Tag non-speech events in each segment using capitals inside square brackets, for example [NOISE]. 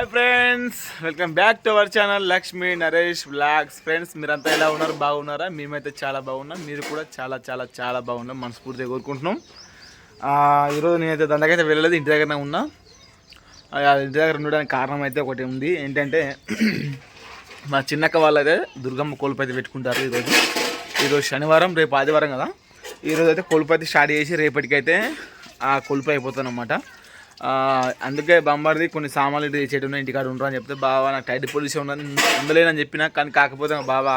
Hi friends welcome back to our channel Lakshmi Naresh blogs friends మీరంతా ఎలా ఉన్నారు? బాగున్నారా? మేమైతే చాలా బాగున్నాం. మీరు కూడా చాలా చాలా చాలా బాగున్నాం. మనస్ఫూర్తిగా కోరుకుంటున్నాం. ఈరోజు నేనైతే దానికైతే వెళ్ళలేదు. ఇంటి దగ్గరనే ఉన్నా. ఇంటి దగ్గర ఉండడానికి కారణం అయితే ఒకటి ఉంది. ఏంటంటే మా చిన్నక్క వాళ్ళైతే దుర్గమ్మ కోల్పు అయితే పెట్టుకుంటారు ఈరోజు. ఈరోజు శనివారం రేపు ఆదివారం కదా. ఈరోజు అయితే కొలుపు అయితే స్టార్ట్ చేసి రేపటికైతే ఆ కొలుపు అయిపోతుంది అన్నమాట అందుకే బంబర్ది కొన్ని సామాన్లు ఇటు తెచ్చేటి ఉన్నాయి ఇంటికాడ ఉండరు అని చెప్తే బాబా నాకు టైట్ పొల్యూషన్ ఉన్నది అందలేనని చెప్పిన కానీ కాకపోతే బాబా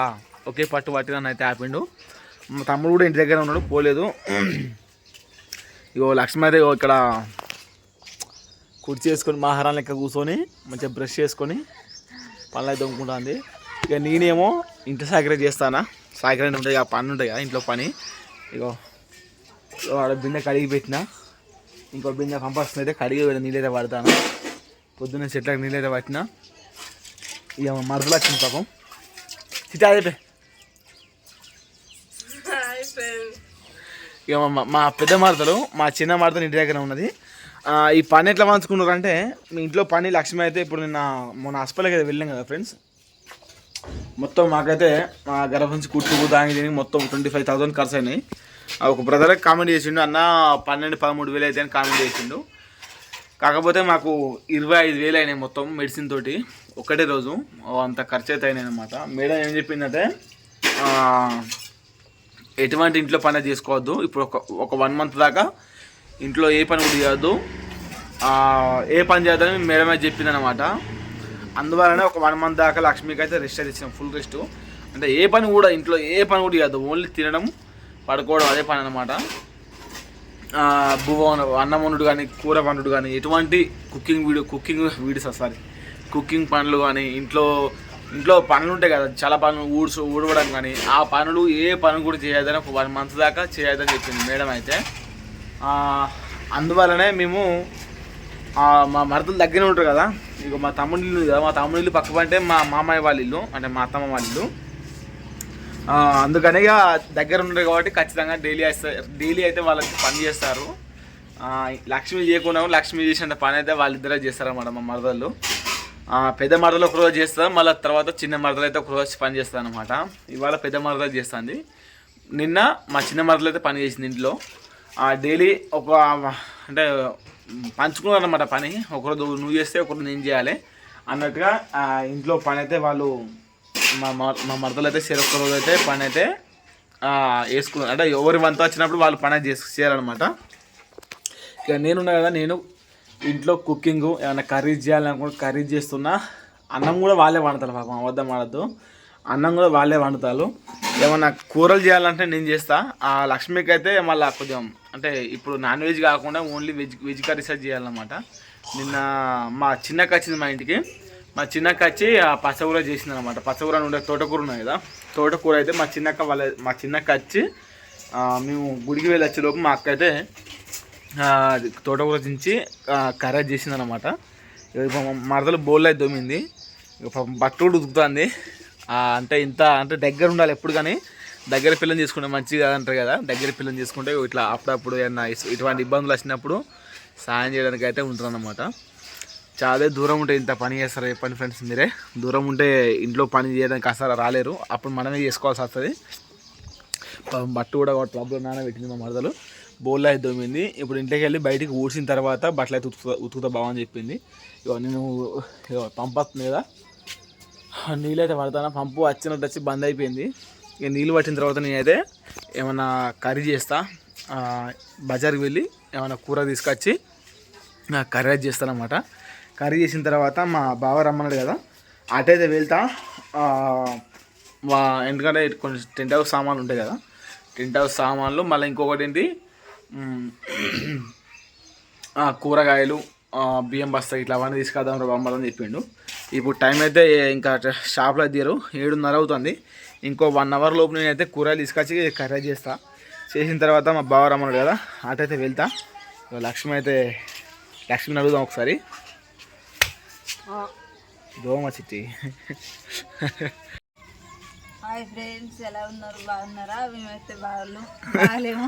ఒకే పట్టు పట్టి నన్ను అయితే ఆపిండు. మా తమ్ముడు కూడా ఇంటి దగ్గర ఉన్నాడు పోలేదు. ఇగో లక్ష్మి ఇక్కడ కుర్చీ వేసుకొని మహారాణి లెక్క కూర్చొని మంచిగా బ్రష్ చేసుకొని పనులు అయితే ఇక నేనేమో ఇంటి సాకరే చేస్తానా సాకరే ఉంటాయి ఆ పని ఉంటాయి కదా ఇంట్లో పని. ఇగో ఇగో ఆడ బిందె కడిగి పెట్టినా. ఇంకో బిందె కంపల్సరీ అయితే కడిగి నీళ్ళైతే పడతాను. పొద్దున్న చెట్లకు నీళ్ళైతే పట్టిన. ఇక మరదలు వచ్చింది పాపం. చిట్టా అయిపోయి. ఇక మా- మా పెద్ద మరదలు మా చిన్న మరదలు ఇంటి దగ్గర ఉన్నది. ఈ పని ఎట్లా పంచుకున్నారు అంటే మీ ఇంట్లో పని లక్ష్మి అయితే ఇప్పుడు నిన్న మొన్న హాస్పిటల్కి అయితే వెళ్ళాం కదా ఫ్రెండ్స్. మొత్తం మాకైతే మా గర్భ నుంచి కుట్టుకు దానికి మొత్తం ట్వంటీ ఫైవ్ థౌసండ్ ఖర్చు అయినాయి. ఒక బ్రదర్ కామెంట్ చేసిండు అన్న పన్నెండు పదమూడు వేలు అయితే అని కామెంట్ చేసిండు. కాకపోతే మాకు ఇరవై ఐదు వేలు అయినాయి మొత్తం మెడిసిన్ తోటి ఒకటే రోజు. అంత ఖర్చు అయితే అయినాయి అనమాట మేడం ఏం చెప్పిందంటే ఎటువంటి ఇంట్లో పని చేసుకోవద్దు. ఇప్పుడు ఒక ఒక వన్ మంత్ దాకా ఇంట్లో ఏ పని కూడా చేయొద్దు. ఏ పని చేద్దామని మేడమే చెప్పింది అనమాట అందువలనే ఒక వన్ మంత్ దాకా లక్ష్మికి అయితే రెస్ట్ అయితే ఇచ్చినాం ఫుల్ రెస్ట్ అంటే ఏ పని కూడా ఇంట్లో ఏ పని కూడా చేయొద్దు. ఓన్లీ తినడం పడుకోవడం అదే పని అనమాట బువ్వ అన్నం వండుడు కానీ కూర వండుడు కానీ ఎటువంటి cooking video cooking videos sorry cooking పనులు కానీ ఇంట్లో ఇంట్లో పనులు ఉంటాయి కదా చాలా పనులు ఊడ్చు ఊడవడం కానీ ఆ పనులు ఏ పని కూడా చేయొద్దని ఒక వన్ మంత్ దాకా చేయొద్దని చెప్పింది మేడం అయితే. అందువలనే మేము మా మరదలు దగ్గర ఉంటారు కదా ఇక మా తమ్ముడి ఇల్లు కదా మా తమ్ముడి ఇల్లు పక్క అంటే మా మామయ్య వాళ్ళ ఇల్లు అంటే మా అత్తమ్మ వాళ్ళ ఇల్లు. అందుకని ఇక దగ్గర ఉండరు కాబట్టి ఖచ్చితంగా డైలీ వేస్తారు డైలీ అయితే వాళ్ళకి పని చేస్తారు. లక్ష్మి చేయకుండా లక్ష్మి చేసిన పని అయితే వాళ్ళిద్దరే చేస్తారన్నమాట మా మరదలు. పెద్ద మరదలు ఒకరోజు చేస్తారు మళ్ళీ తర్వాత చిన్న మరదలు అయితే ఒకరోజు పని చేస్తారు అనమాట ఇవాళ పెద్ద మరదలు చేస్తుంది. నిన్న మా చిన్న మరదలు అయితే పని చేసింది ఇంట్లో. డైలీ ఒక అంటే పంచుకున్నారు అనమాట పని. ఒకరోజు నువ్వు చేస్తే ఒకరోజు నేను చేయాలి. అన్నట్టుగా ఇంట్లో పని అయితే వాళ్ళు మా మ- మా మరదలు అయితే ఒక్క రోజు అయితే పని అయితే వేసుకున్నారు. అంటే ఎవరి వంత వచ్చినప్పుడు వాళ్ళు పని అయితే చేయాలన్నమాట. ఇక నేనున్నా కదా నేను ఇంట్లో కుకింగ్ ఏమైనా కర్రీ చేయాలనుకుంటే కర్రీ చేస్తున్నా అన్నం కూడా వాళ్ళే వండుతారు పాపం అబద్ధం ఆడద్దు. అన్నం కూడా వాళ్ళే వండుతారు. ఏమన్నా కూరలు చేయాలంటే నేను చేస్తా. ఆ లక్ష్మికి అయితే మళ్ళీ కొంచెం అంటే ఇప్పుడు నాన్ వెజ్ కాకుండా ఓన్లీ వెజ్ వెజ్ కర్రీస్ చేయాలన్నమాట. నిన్న మా చిన్నక్క వచ్చింది మా ఇంటికి. మా చిన్నక్క వచ్చి ఆ పచ్చకూర చేసింది అనమాట పచ్చకూర ఉండే తోటకూర ఉన్నాయి కదా. తోటకూర అయితే మా చిన్నక్క వాళ్ళ మా చిన్నక్క వచ్చి మేము గుడికి వెళ్ళి వచ్చే లోపు మా అక్క అయితే తోటకూర దించి కర్రీ చేసింది అనమాట మరదలు బోల్ అయితే దొమ్మింది. ఇక బట్ట కూడా ఉతుకుతుంది. అంటే ఇంత అంటే దగ్గర ఉండాలి ఎప్పుడు కానీ. దగ్గర పిల్లని చేసుకుంటే మంచిది అంటారు కదా. దగ్గర పిల్లని చేసుకుంటే ఇట్లా అప్పుడప్పుడు ఏమన్నా ఇటువంటి ఇబ్బందులు వచ్చినప్పుడు సాయం చేయడానికి అయితే ఉంటుందన్నమాట చాలా దూరం ఉంటే ఇంత పని చేస్తారు చెప్పండి ఫ్రెండ్స్ మీరే. దూరం ఉంటే ఇంట్లో పని చేయడానికి అసలు రాలేరు. అప్పుడు మనమే చేసుకోవాల్సి వస్తుంది. బట్టు బట్ట కూడా ఒక టబ్లో నానబెట్టింది మా మరదలు. బోల్ అయితే దొమ్మింది ఇప్పుడు ఇంటికి వెళ్ళి బయటికి ఊడ్చిన తర్వాత బట్టలు అయితే ఉతుకుతా ఉతుకుతా బావని చెప్పింది. ఇక నేను పంపస్తుంది కదా. నీళ్ళు అయితే పడతాను? పంపు వచ్చినట్టు వచ్చి బంద్ అయిపోయింది. ఇక నీళ్ళు పట్టిన తర్వాత నేనైతే ఏమైనా కర్రీ చేస్తా. బజార్కి వెళ్ళి ఏమైనా కూర తీసుకొచ్చి కర్రీ చేస్తానమాట కర్రీ చేసిన తర్వాత మా బావ రమ్మన్నాడు కదా అటైతే వెళ్తా ఎందుకంటే కొంచెం టెంట్ హౌస్ సామాన్లు ఉంటాయి కదా టెంట్ హౌస్ సామాన్లు మళ్ళీ ఇంకొకటి ఏంటి కూరగాయలు బియ్యం బస్తా ఇట్లా అవన్నీ తీసుకెళ్దాం రా బొమ్మలని చెప్పిండు. ఇప్పుడు టైం అయితే ఇంకా షాప్లో తీయరు ఏడున్నర అవుతుంది. ఇంకో వన్ అవర్ లోపు నేనైతే కూరగాయలు తీసుకొచ్చి కర్రీ చేస్తా. చేసిన తర్వాత మా బావ రమ్మన్నాడు కదా అటైతే వెళ్తా. లక్ష్మి అయితే లక్ష్మిని అడుగుదాం ఒకసారి. దోమ చిట్టి. హాయ్ ఫ్రెండ్స్ ఎలా ఉన్నారు? బాగున్నారా? మేమైతే బాగాలు బాగాలేము.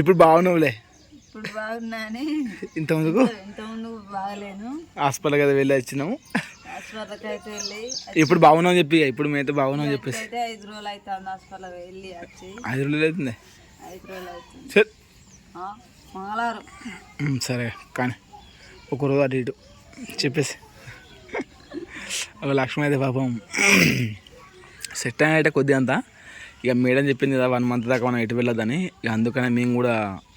ఇప్పుడు బాగున్నావులే. ఇప్పుడు బాగున్నాని ఇంతకుముందుకు? ఇంతకుముందు బాగలేను. హాస్పిటల్ కదా వెళ్ళి వచ్చినాము. హాస్పిటల్కి అయితే వెళ్ళి ఇప్పుడు బాగున్నాం చెప్పి ఇప్పుడు మేమైతే బాగున్నాం చెప్పేసి. అయితే ఐదు రోజులు అవుతుంది హాస్పిటల్ వెళ్ళి వచ్చి. ఐదు రోజులు అవుతుంది? ఐదు రోజులు అవుతుంది. మంగళవారం. సరే కానీ ఒక రోజు అటు ఇటు చెప్పేసి. ఒక లక్ష్మి అయితే పాపం. సెట్ అయితే కొద్ది అంతా. ఇక మేడం చెప్పింది కదా వన్ మంత్ దాకా మనం ఎటు వెళ్ళొద్దని. ఇక అందుకనే మేము కూడా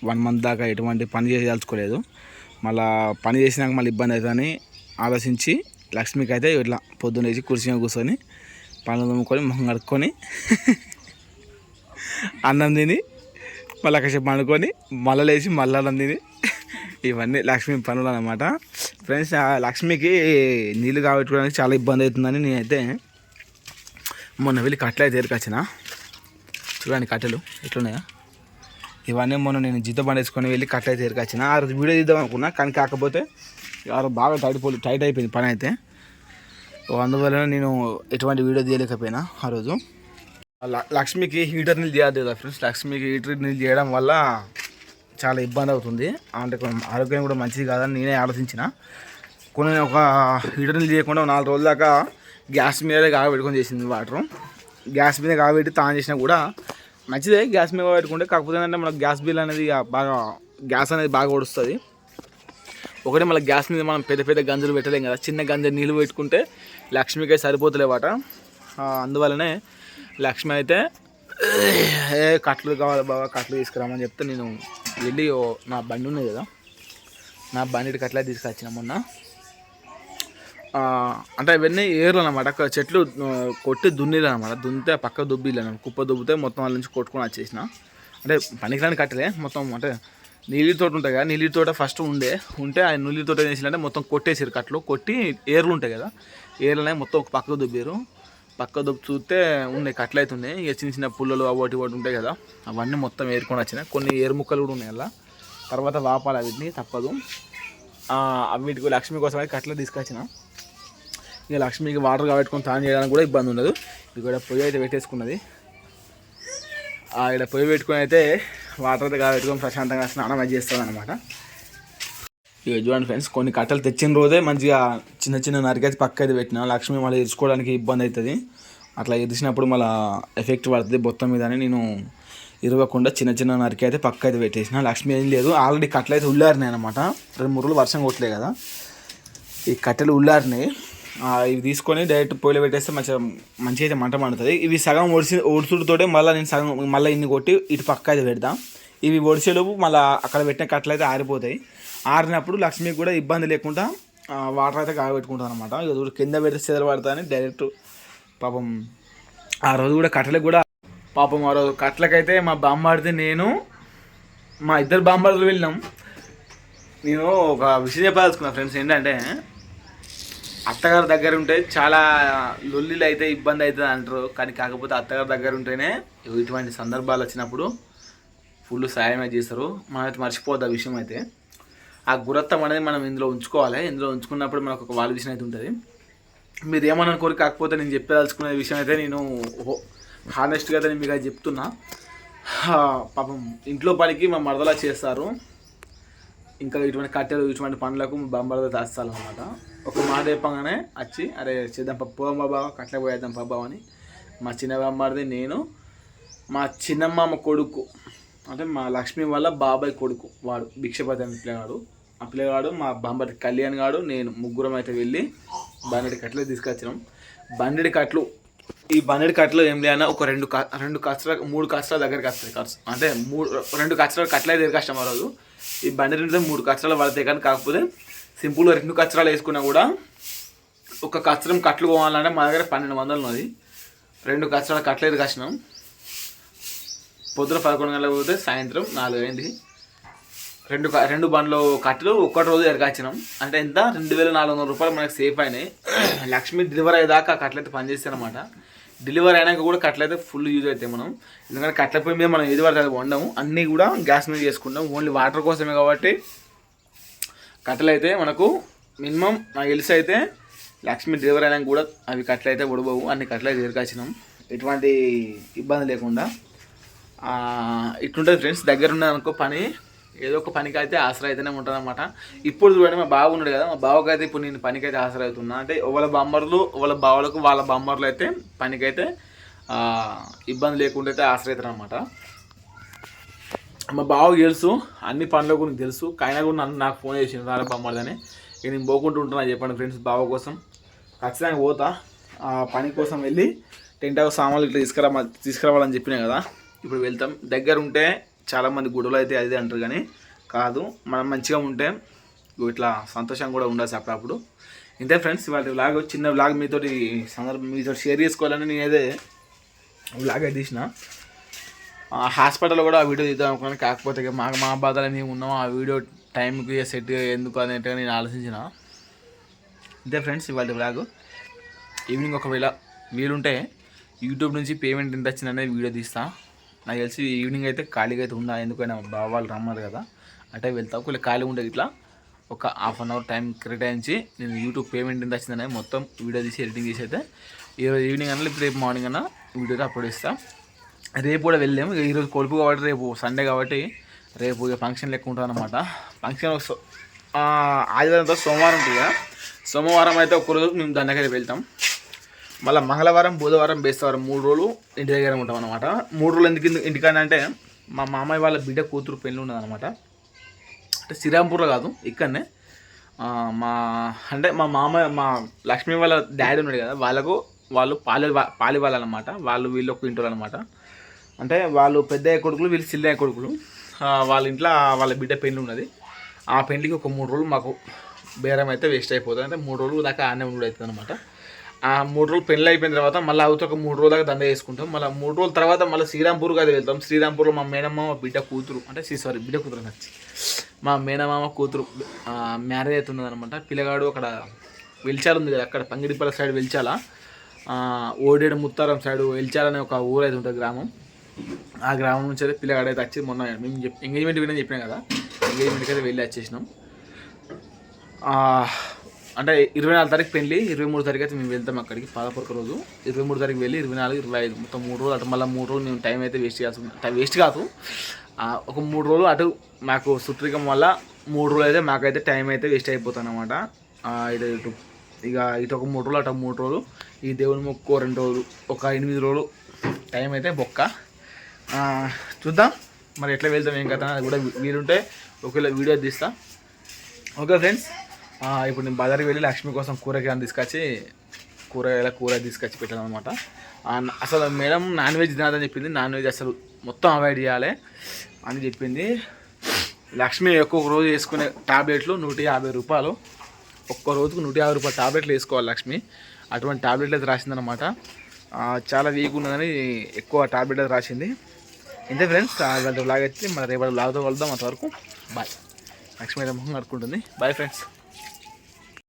వన్ మంత్ దాకా ఎటువంటి పని చేయదలుచుకోలేదు మళ్ళా పని చేసినాక మళ్ళీ ఇబ్బంది అవుతుందని ఆలోచించి లక్ష్మికి అయితే ఇట్లా పొద్దున్న వేసి కుర్చీ కూర్చొని పనులు తమ్ముకొని మొహం కడుక్కొని అన్నం తిని మళ్ళీ అక్కడ పండుకొని మళ్ళీ లేచి మళ్ళీ అన్నం తిని ఇవన్నీ లక్ష్మి పనులు అనమాట ఫ్రెండ్స్ లక్ష్మికి నీళ్ళు కాబెట్టుకోవడానికి చాలా ఇబ్బంది అవుతుందని నేనైతే మొన్న వెళ్ళి కట్టెలు అయితే చూడండి కట్టెలు ఎట్లున్నాయా. ఇవన్నీ మొన్న నేను జీత బండి వేసుకొని వెళ్ళి కట్టెలు అయితే ఆ రోజు వీడియో తీద్దాం అనుకున్నా కానీ కాకపోతే ఆ రోజు బాగా టైట్ పోలి టైట్ అయిపోయింది పని అయితే. అందువలన నేను ఎటువంటి వీడియో తీయలేకపోయినా ఆ రోజు. లక్ష్మికి హీటర్ నీళ్ళు చేయద్దు కదా ఫ్రెండ్స్ లక్ష్మికి హీటర్ నీళ్ళు చేయడం వల్ల చాలా ఇబ్బంది అవుతుంది. అంటే కొంచెం ఆరోగ్యం కూడా మంచిది కాదని నేనే ఆలోచించిన. కొన్ని ఒక హీటర్ నీళ్ళు చేయకుండా నాలుగు రోజుల దాకా గ్యాస్ మీదే కాగబెట్టుకొని చేసింది వాటర్. గ్యాస్ మీద కాగబెట్టి తాను చేసినా కూడా మంచిదే గ్యాస్ మీద పెట్టుకుంటే. కాకపోతే ఏంటంటే మనకు గ్యాస్ బిల్ అనేది బాగా గ్యాస్ అనేది బాగా ఓడుస్తుంది. ఒకటే మళ్ళీ గ్యాస్ మీద మనం పెద్ద పెద్ద గంజులు పెట్టలేం కదా. చిన్న గంజ నీళ్ళు పెట్టుకుంటే లక్ష్మికి సరిపోతలేవాట. ఆ, అందువల్లనే లక్ష్మి అయితే ఏ కట్లు కావాలి బాగా కట్లు తీసుకురామని చెప్తే నేను వెళ్ళి ఓ నా బండి ఉన్నది కదా నా బండి అట్లా తీసుకొచ్చిన మొన్న. అంటే అవన్నీ ఏర్లు అనమాట అక్కడ చెట్లు కొట్టి దున్నిలు అనమాట దున్నితే పక్క దుబ్బిలు అనమాట కుప్ప దుబ్బితే మొత్తం వాళ్ళ నుంచి కొట్టుకొని వచ్చేసిన. అంటే పనికిరాని కట్టలే మొత్తం అంటే నీళ్ళ తోట ఉంటాయి కదా నీళ్ళ తోట ఫస్ట్ ఉండే. ఉంటే ఆ నీళ్ళ తోట ఏం మొత్తం కొట్టేసారు కట్లు కొట్టి ఏర్లు ఉంటాయి కదా ఏర్లనే మొత్తం ఒక పక్క దుబ్బారు పక్క దుబ్బు చూస్తే ఉన్నాయి కట్లు అయితే ఉన్నాయి. ఇక చిన్న చిన్న పుల్లలు అవి ఒకటి ఒకటి ఉంటాయి కదా. అవన్నీ మొత్తం ఏరుకొని వచ్చినాయి కొన్ని ఏరు ముక్కలు కూడా ఉన్నాయి అలా తర్వాత వాపాలి వీటిని తప్పదు. వీటికి లక్ష్మి కోసం అయితే కట్టలు తీసుకొచ్చిన. ఇక లక్ష్మికి వాటర్ కాబెట్టుకొని తాను చేయడానికి కూడా ఇబ్బంది ఉండదు. ఇది కూడా పొయ్యి అయితే పెట్టేసుకున్నది. ఇక్కడ పొయ్యి పెట్టుకొని అయితే వాటర్ అయితే కాబెట్టుకొని ప్రశాంతంగా స్నానం అది చేస్తుంది అనమాట ఇక చూడండి ఫ్రెండ్స్ కొన్ని కట్టలు తెచ్చిన రోజే మంచిగా చిన్న చిన్న నరికైతే పక్క అయితే పెట్టిన. లక్ష్మి మళ్ళీ ఇరుచుకోవడానికి ఇబ్బంది అవుతుంది అట్లా ఇరిచినప్పుడు మళ్ళీ ఎఫెక్ట్ పడుతుంది బొత్తం మీద అని నేను ఇరవకుండా చిన్న చిన్న నరికి అయితే పక్క అయితే పెట్టేసిన. లక్ష్మి ఏం లేదు ఆల్రెడీ కట్టలు అయితే ఉల్లారినాయి అనమాట రెండు మూడు రోజులు వర్షం కొట్టలే కదా. ఈ కట్టెలు ఉల్లారినాయి. ఇవి తీసుకొని డైరెక్ట్ పొయ్యిలో పెట్టేస్తే మంచిగా మంచిగా అయితే మంట మండుతుంది. ఇవి సగం ఒడిసి ఒడిసుడుతోటే మళ్ళీ నేను సగం మళ్ళీ ఇన్ని కొట్టి ఇటు పక్క అయితే పెడతాం. ఇవి ఒడిసేలోపు మళ్ళీ అక్కడ పెట్టిన కట్టలు అయితే ఆరిపోతాయి. ఆరినప్పుడు లక్ష్మికి కూడా ఇబ్బంది లేకుండా వాటర్ అయితే కాగబెట్టుకుంటాను అనమాట ఇక కింద పెడితే సెదలు పడతాయని డైరెక్ట్ పాపం ఆ రోజు కూడా కట్టలకు కూడా పాపం ఆ రోజు కట్టలకైతే మా బామ్మడితే నేను మా ఇద్దరు బామ్మాడులు వెళ్ళినాం. నేను ఒక విషయం చెప్పదలుచుకున్నా ఫ్రెండ్స్ ఏంటంటే అత్తగారి దగ్గర ఉంటే చాలా లొల్లిలు అయితే ఇబ్బంది అవుతుంది అంటారు. కానీ కాకపోతే అత్తగారి దగ్గర ఉంటేనే ఇటువంటి సందర్భాలు వచ్చినప్పుడు ఫుల్ సాయమే అయితే చేస్తారు. అయితే మర్చిపోద్ది ఆ విషయం అయితే. ఆ గురత్వం అనేది మనం ఇందులో ఉంచుకోవాలి. ఇందులో ఉంచుకున్నప్పుడు మనకు ఒక వాళ్ళ విషయం అయితే ఉంటుంది. మీరు ఏమన్నా అనుకోరు కాకపోతే నేను చెప్పదలుచుకునే విషయం అయితే నేను హానెస్ట్గా అయితే నేను మీకు అది చెప్తున్నా పాపం ఇంట్లో పనికి మా మరదలా చేస్తారు. ఇంకా ఇటువంటి కట్టెలు ఇటువంటి పనులకు బంబాలతో దాస్తాలు అనమాట ఒక మాట చెప్పగానే వచ్చి అరే చేద్దాం పప్పు బాబా కట్ల పోయేద్దాం పబ్బా అని మా చిన్న బామ్మారిది నేను మా చిన్నమ్మ కొడుకు అంటే మా లక్ష్మి వల్ల బాబాయ్ కొడుకు వాడు భిక్షపతి అని పిల్లగాడు ఆ పిల్లగాడు మా బాంబటి కళ్యాణ్ గాడు నేను ముగ్గురం అయితే వెళ్ళి బండెడి కట్టలే తీసుకొచ్చినాం. బండెడి కట్లు ఈ బండెడి కట్టలు ఏం లేదన్నా ఒక రెండు క- రెండు కచ్చర మూడు కచ్చరాల దగ్గరికి వస్తాయి ఖర్చు అంటే మూడు రెండు కచ్చరాలు కట్టలే దగ్గర కష్టం ఆ రోజు ఈ బండి రెండు మూడు కచ్చరాలు పడతాయి కానీ కాకపోతే సింపుల్గా రెండు కచ్చరాలు వేసుకున్నా కూడా ఒక కచ్చరం కట్లు పోవాలంటే మా దగ్గర పన్నెండు వందలు ఉన్నది. రెండు కచ్చరాలు కట్టలేదు కష్టం పొద్దున పదకొండు గంటలకు పోతే సాయంత్రం నాలుగు అయింది. రెండు రెండు బండ్లు కట్టలు ఒక్కటి రోజు ఎరగాచినాం అంటే ఎంత? రెండు వేల నాలుగు వందల రూపాయలు మనకి సేఫ్ అయినాయి. [CLEARS THROAT] లక్ష్మి డెలివరీ అయ్యేదాకా ఆ కట్లయితే పనిచేస్తారనమాట డెలివరీ అయినాక కూడా కట్లయితే ఫుల్ యూజ్ అవుతాయి మనం. ఎందుకంటే కట్టెల పొయ్యి మీద మనం ఏది పడితే అది వండము. అన్నీ కూడా గ్యాస్ మీద చేసుకుంటాం. ఓన్లీ వాటర్ కోసమే కాబట్టి కట్టెలైతే మనకు మినిమం నాకు తెలిసి అయితే లక్ష్మి డెలివరీ అయినాక కూడా అవి కట్టెలైతే ఉడబోవు అన్ని కట్టెలు అయితే ఎటువంటి ఇబ్బంది లేకుండా. ఇట్లుంటుంది ఫ్రెండ్స్ దగ్గర ఉన్నాయనుకో పని ఏదో ఒక పనికి అయితే ఆశ్రయితనే ఉంటుంది అనమాట ఇప్పుడు చూడండి మా బావ ఉన్నాడు కదా మా బావకి అయితే ఇప్పుడు నేను పనికి అయితే ఆశ్రయితున్నా అంటే వాళ్ళ బామ్మర్లు వాళ్ళ బావలకు వాళ్ళ బామ్మర్లు అయితే పనికైతే ఇబ్బంది లేకుండా అయితే ఆసరా అనమాట మా బావకి తెలుసు అన్ని పనుల గురించి తెలుసు. కైనా కూడా నన్ను నాకు ఫోన్ చేసింది రారా బొమ్మలని ఇక నేను పోకుంటూ ఉంటున్నా చెప్పండి ఫ్రెండ్స్ బావ కోసం. ఖచ్చితంగా పోతా. ఆ పని కోసం వెళ్ళి టెంట్ హౌస్ సామాన్లు ఇట్లా తీసుకురా తీసుకురావాలని చెప్పినా కదా. ఇప్పుడు వెళ్తాం. దగ్గర ఉంటే చాలామంది గొడవలు అయితే అదే అంటారు కానీ కాదు మనం మంచిగా ఉంటే ఇట్లా సంతోషం కూడా ఉండాలి అప్పుడప్పుడు ఇంతే ఫ్రెండ్స్ వాళ్ళ వ్లాగ్ చిన్న వ్లాగ్ మీతోటి సందర్భం మీతో షేర్ చేసుకోవాలని నేనైతే వ్లాగ్ అయితే తీసిన. హాస్పిటల్లో కూడా ఆ వీడియో తీద్దాం అనుకున్నాను. కాకపోతే ఇక మా మా బాధలు మేము ఉన్నాం. ఆ వీడియో టైంకి సెట్ ఎందుకు అనేట్టుగా నేను ఆలోచించిన. ఇంతే ఫ్రెండ్స్ ఇవాళ వ్లాగ్. ఈవినింగ్ ఒకవేళ వీలుంటే యూట్యూబ్ నుంచి పేమెంట్ ఎంత వచ్చిందనేది వీడియో తీస్తా. నాకు తెలిసి ఈవినింగ్ అయితే ఖాళీగా అయితే ఉందా ఎందుకైనా బావ వాళ్ళు రమ్మన్నారు కదా అంటే వెళ్తా ఒకవేళ ఖాళీ ఉండే ఇట్లా ఒక హాఫ్ అన్ అవర్ టైం కేటాయించి నేను యూట్యూబ్ పేమెంట్ ఎంత వచ్చిందని మొత్తం వీడియో తీసి ఎడిటింగ్ చేసి అయితే ఈరోజు ఈవినింగ్ అన్న లేకపోతే రేపు మార్నింగ్ అన్న వీడియో అప్లోడ్ ఇస్తాను రేపు కూడా వెళ్ళాము ఈరోజు కొలుపు కాబట్టి రేపు సండే కాబట్టి రేపు ఇక ఫంక్షన్ లెక్క ఉంటుంది అనమాట ఫంక్షన్ ఒక సో- ఆదివారం సోమవారం ఉంటుంది కదా. సోమవారం అయితే ఒక రోజు మేము దగ్గర వెళ్తాం. మళ్ళీ మంగళవారం బుధవారం బేస్తవారం మూడు రోజులు ఇంటి దగ్గర ఉంటాం అనమాట మూడు రోజులు ఎందుకు ఇందు- అంటే మా మామయ్య వాళ్ళ బిడ్డ కూతురు పెళ్ళి ఉన్నదనమాట అంటే శ్రీరాంపూర్లో కాదు ఇక్కడనే. మా అంటే మా మామయ్య మా లక్ష్మి వాళ్ళ డాడీ ఉన్నాడు కదా వాళ్ళకు వాళ్ళు పాలి పాలి వాళ్ళనమాట వాళ్ళు వీళ్ళు ఒక ఇంటి అనమాట అంటే వాళ్ళు పెద్దయ్య కొడుకులు వీళ్ళు చిల్లయ్య కొడుకులు. వాళ్ళ ఇంట్లో వాళ్ళ బిడ్డ పెళ్ళి ఉన్నది. ఆ పెళ్ళికి ఒక మూడు రోజులు మాకు బేరం అయితే వేస్ట్ అయిపోతుంది. అంటే మూడు రోజులు దాకా ఆనే ఉండు అవుతుంది అనమాట ఆ మూడు రోజులు పెళ్ళి అయిపోయిన తర్వాత మళ్ళీ అవుతా ఒక మూడు రోజులు దండ చేసుకుంటాం మళ్ళీ మూడు రోజుల తర్వాత మళ్ళీ శ్రీరాంపూర్ అది వెళ్తాం. శ్రీరాంపూర్లో మా మేనమ్మ బిడ్డ కూతురు అంటే సారీ బిడ్డ కూతురు నచ్చి మా మేనమామ కూతురు మ్యారేజ్ అవుతున్నది అనమాట. పిల్లగాడు అక్కడ వెలిచాల ఉంది కదా అక్కడ పంగిడిపల్లి సైడ్ వెలిచాల. ఓడేడు ముత్తారం సైడ్ వెల్చాల అనే ఒక ఊరు అయితే ఉంటుంది గ్రామం. ఆ గ్రామం నుంచి అయితే పిల్లగాడు అయితే వచ్చి మొన్న మేము ఎంగేజ్మెంట్ వినని చెప్పినాం కదా ఎంగేజ్మెంట్కి అయితే వెళ్ళి వచ్చేసినాం. అంటే ఇరవై నాలుగు తారీఖు పెళ్ళి ఇరవై మూడు తారీఖు అయితే మేము వెళ్తాం అక్కడికి పాదపూర్క రోజు. ఇరవై మూడు తారీఖు వెళ్ళి ఇరవై నాలుగు ఇరవై ఐదు మొత్తం మూడు రోజులు అటు మళ్ళీ మూడు రోజులు మేము టైం అయితే వేస్ట్ చేయాల్సి టైం వేస్ట్ కాదు. ఒక మూడు రోజులు అటు మాకు సుట్రికం వల్ల మూడు రోజులు అయితే మాకైతే టైం అయితే వేస్ట్ అయిపోతుంది అనమాట ఇది ఇటు. ఇక ఇటు ఒక మూడు రోజులు అటు మూడు రోజులు ఈ దేవుని మొక్కు రెండు రోజులు ఒక ఎనిమిది రోజులు టైం అయితే బొక్క. చూద్దాం. మరి ఎట్లా వెళ్తాం ఏం కదా అది కూడా వీలుంటే ఒకవేళ వీడియో తీస్తా. ఓకే ఫ్రెండ్స్ ఇప్పుడు నేను బజార్కి వెళ్ళి లక్ష్మి కోసం కూరగాయలు తీసుకొచ్చి కూరగాయల కూర తీసుకొచ్చి పెట్టాను అనమాట అసలు మేడం నాన్ వెజ్ తినదని చెప్పింది. నాన్ వెజ్ అసలు మొత్తం అవాయిడ్ చేయాలి అని చెప్పింది. లక్ష్మి ఒక్కొక్క రోజు వేసుకునే టాబ్లెట్లు నూట యాభై రూపాయలు. ఒక్క రోజుకు నూట యాభై రూపాయలు టాబ్లెట్లు వేసుకోవాలి లక్ష్మి. అటువంటి టాబ్లెట్లు అయితే రాసిందనమాట చాలా వీక్ ఉన్నదని ఎక్కువ టాబ్లెట్ అయితే రాసింది. ఇంతే ఫ్రెండ్స్ ఇవాళ బ్లాగ్ అయితే మన రేపటి బ్లాగ్తో కలుద్దాం. అంతవరకు బాయ్. లక్ష్మి అయితే మొహం కడుక్కుంటుంది. Bye friends.